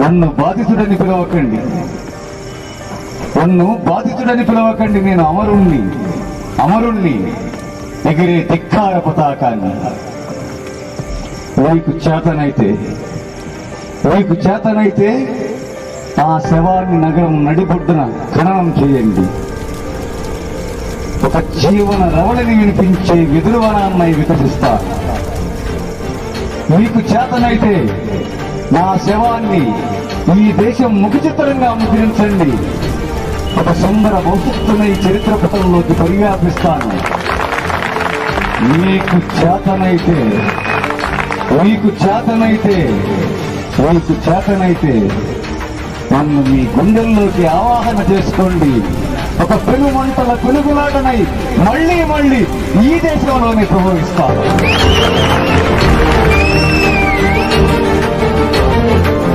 నన్ను బాధితుడని పిలవకండి. నన్ను బాధితుడని పిలవకండి నేను అమరుణ్ణి అమరుణ్ణి ఎగిరే ధిక్కార పతాకాన్ని. మీకు చేతనైతే మీకు చేతనైతే ఆ శవాన్ని నగరం నడిబొడ్డున ఖననం చేయండి. ఒక జీవన రవళిని వినిపించే విదురువనాన్నై వికసిస్తా. మీకు చేతనైతే నా శవాన్ని ఈ దేశం ముఖచిత్రంగా ముద్రించండి. ఒక సుందర భవిష్యత్తుని చరిత్ర పటంలోకి పరివ్యాపిస్తాను. మీకు చేతనైతే మీకు చేతనైతే మీకు చేతనైతే నన్ను మీ గుండెల్లోకి ఆవాహన చేసుకోండి. ఒక పెను మంటల కొనుగులాటనై మళ్ళీ మళ్ళీ ఈ దేశంలోనే ప్రభవిస్తాను